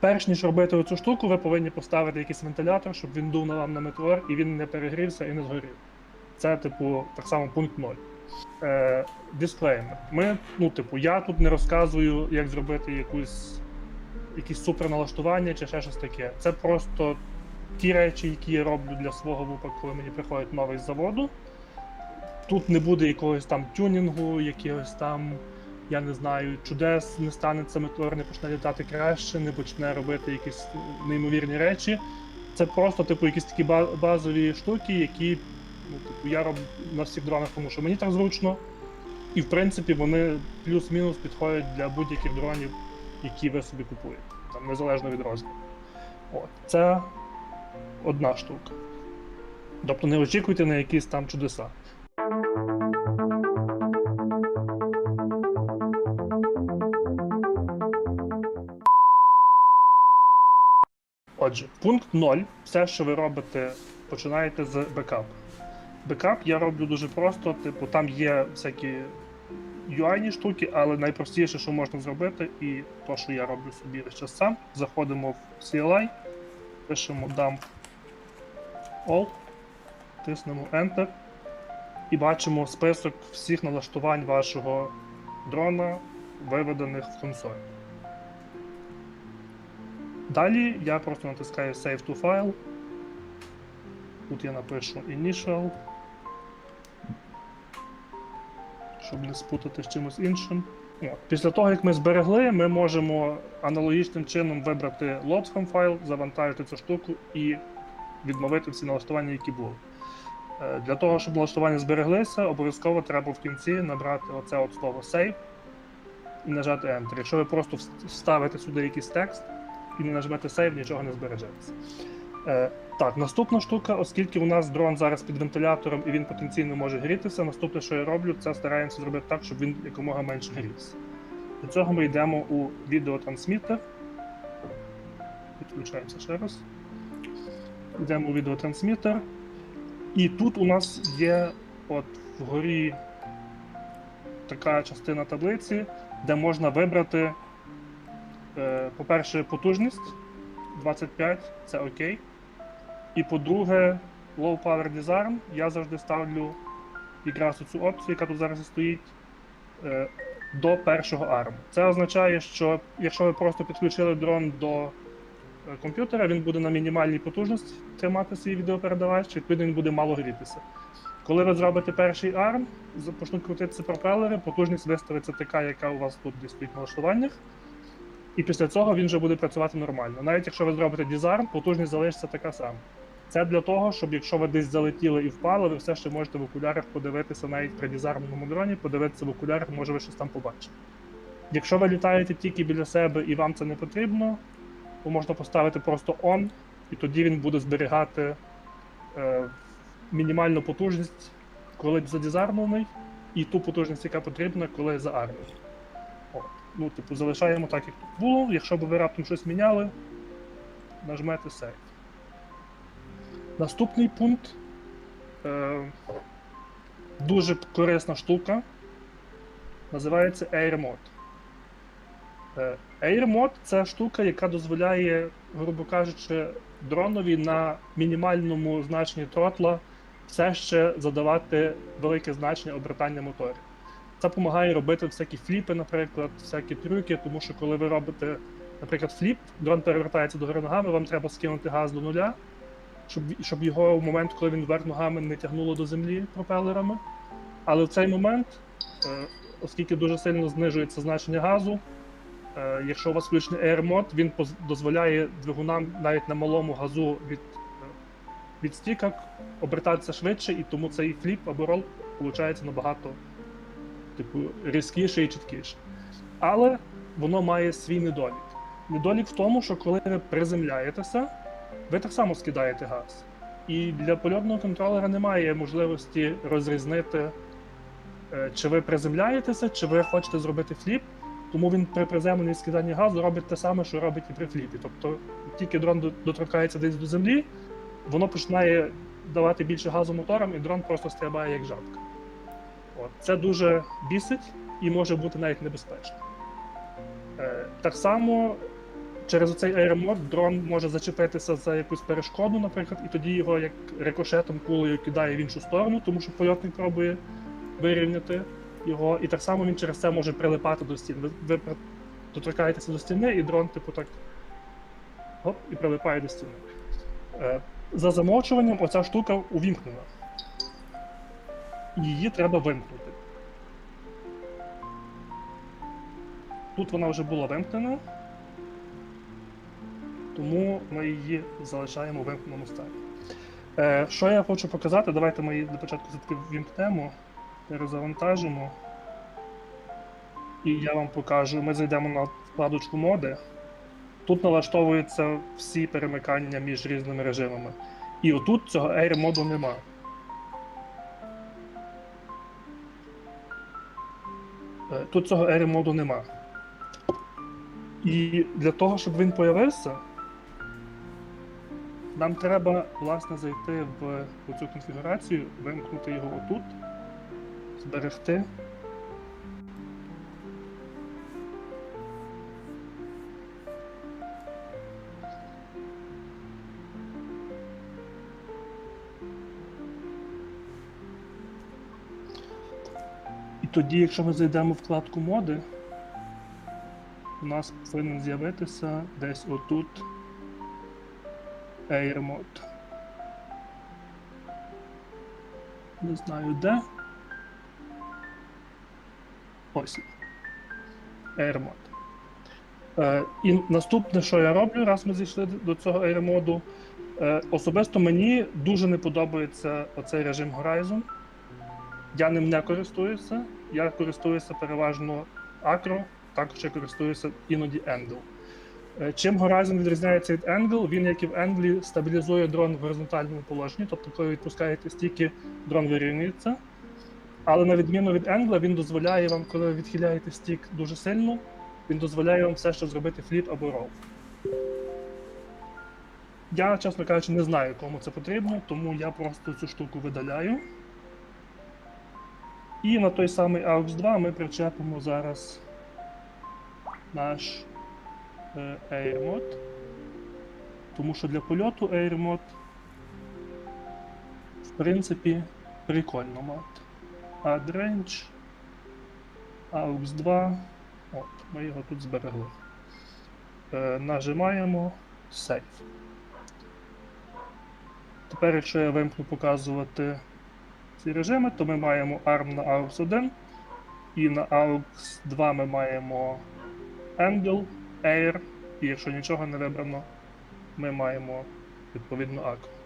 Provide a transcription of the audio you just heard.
Перш ніж робити оцю штуку, ви повинні поставити якийсь вентилятор, щоб він дув на вам на метеор і він не перегрівся і не згорів. Це, типу, так само пункт 0. Е, дисклеймер. Ми, ну, типу, я тут не розказую, як зробити якусь, якісь суперналаштування чи ще щось таке. Це просто ті речі, які я роблю для свого випадку, коли мені приходить новий з заводу. Тут не буде якогось там тюнінгу, якогось там, я не знаю, чудес, не станеться метеор, не почне літати краще, не почне робити якісь неймовірні речі. Це просто, типу, якісь такі базові штуки, які ну, типу, я роблю на всіх дронах, тому що мені так зручно. І в принципі вони плюс-мінус підходять для будь-яких дронів, які ви собі купуєте, там, незалежно від розміру. От, це одна штука. Тобто не очікуйте на якісь там чудеса. Отже, пункт 0. Все, що ви робите, починаєте з бекапу. Бекап я роблю дуже просто, типу, там є всякі UI штуки, але найпростіше, що можна зробити, і то, що я роблю собі весь час сам, заходимо в CLI, пишемо dump all, тиснемо Enter і бачимо список всіх налаштувань вашого дрона, виведених в консоль. Далі я просто натискаю Save to File. Тут я напишу Initial. Щоб не спутати з чимось іншим. Після того, як ми зберегли, ми можемо аналогічним чином вибрати from file, завантажити цю штуку і відновити всі налаштування, які були. Е, Для того, щоб налаштування збереглися, обов'язково треба в кінці набрати оце от слово Save і нажати Enter. Якщо ви просто вс- вставите сюди якийсь текст і не нажмете Save, нічого не збережеться. Е, так, наступна штука, оскільки у нас дрон зараз під вентилятором і він потенційно може грітися, наступне, що я роблю, це стараємося зробити так, щоб він якомога менше грівся. Для цього ми йдемо у відеотрансмітер. Підключаємося ще раз. Йдемо у відеотрансмітер. І тут у нас є от вгорі така частина таблиці, де можна вибрати, по-перше, потужність 25, це окей. І по-друге, Low Power Disarm я завжди ставлю якраз цю опцію, яка тут зараз стоїть, е, до першого ARM. Це означає, що якщо ви просто підключили дрон до е, комп'ютера, він буде на мінімальній потужності тримати свій відеопередавач, відповідно він буде мало грітися. Коли ви зробите перший ARM, почнуть крутитися пропелери, потужність виставиться така, яка у вас тут десь стоїть в налаштуваннях. І після цього він вже буде працювати нормально. Навіть якщо ви зробите дізарм, потужність залишиться така сама. Це для того, щоб якщо ви десь залетіли і впали, ви все ще можете в окулярах подивитися навіть при дізармному дроні, подивитися в окулярах, може ви щось там побачите. Якщо ви літаєте тільки біля себе і вам це не потрібно, то можна поставити просто on, і тоді він буде зберігати е, мінімальну потужність, коли задізармований, і ту потужність, яка потрібна, коли заармований. От. Ну, типу, залишаємо так, як було. Якщо б ви раптом щось міняли, нажмете Save. Наступний пункт. Е, дуже корисна штука. Називається Air Mode. Е, Air Mode це штука, яка дозволяє, грубо кажучи, дронові на мінімальному значенні тротла все ще задавати велике значення обертання моторів. Це допомагає робити всякі фліпи, наприклад, всякі трюки, тому що коли ви робите, наприклад, фліп, дрон перевертається до гори ногами, вам треба скинути газ до нуля, щоб, щоб його в момент, коли він вверх ногами не тягнуло до землі пропелерами. Але в цей момент, е, оскільки дуже сильно знижується значення газу, е, якщо у вас включений Air Mode, він дозволяє двигунам навіть на малому газу від, е, від стікок обертатися швидше, і тому цей фліп або рол виходить набагато типу, різкіше і чіткіше. Але воно має свій недолік. Недолік в тому, що коли ви приземляєтеся, ви так само скидаєте газ. І для польотного контролера немає можливості розрізнити, е, чи ви приземляєтеся, чи ви хочете зробити фліп. Тому він при приземленні скиданні газу робить те саме, що робить і при фліпі. Тобто, тільки дрон доторкається десь до землі, воно починає давати більше газу моторам, і дрон просто стрибає як жабка. От. Це дуже бісить і може бути навіть небезпечно. Е, так само через цей аеромод дрон може зачепитися за якусь перешкоду, наприклад, і тоді його як рикошетом кулею кидає в іншу сторону, тому що польотник пробує вирівняти його. І так само він через це може прилипати до стін. Ви, ви доторкаєтеся до стіни, і дрон, типу, так гоп, і прилипає до стіни. Е, за замовчуванням оця штука увімкнена. Її треба вимкнути. Тут вона вже була вимкнена, тому ми її залишаємо в вимкненому стані. Е, що я хочу показати, давайте ми її для початку все-таки вімкнемо, перезавантажимо. І я вам покажу. Ми зайдемо на вкладочку моди. Тут налаштовуються всі перемикання між різними режимами. І отут цього Air моду нема. Тут цього ери моду нема. І для того, щоб він появився, нам треба, власне, зайти в цю конфігурацію, вимкнути його отут, зберегти. І тоді, якщо ми зайдемо в вкладку моди, у нас повинен з'явитися десь отут Air Mode. Не знаю де. Ось. Air Mode. Е, і наступне, що я роблю, раз ми зійшли до цього Air моду, е, особисто мені дуже не подобається оцей режим Horizon. Я ним не користуюся. Я користуюся переважно Acro, також я користуюся іноді Angle. Е, Чим Horizon відрізняється від Angle, він, як і в Angle, стабілізує дрон в горизонтальному положенні, тобто, коли відпускаєте стільки, дрон вирівнюється. Але на відміну від Angle, він дозволяє вам, коли ви відхиляєте стік дуже сильно, він дозволяє вам все ще зробити фліп або рол. Я, чесно кажучи, не знаю, кому це потрібно, тому я просто цю штуку видаляю. І на той самий AUX 2 ми причепимо зараз наш е, AirMod. Тому що для польоту AirMod в принципі прикольно мати. Add range, AUX 2. От, ми його тут зберегли. Е, нажимаємо Save. Тепер, якщо я вимкну показувати ці режими, то ми маємо ARM на AUX 1, і на AUX 2 ми маємо Angle, Air, і якщо нічого не вибрано, ми маємо відповідно ACO.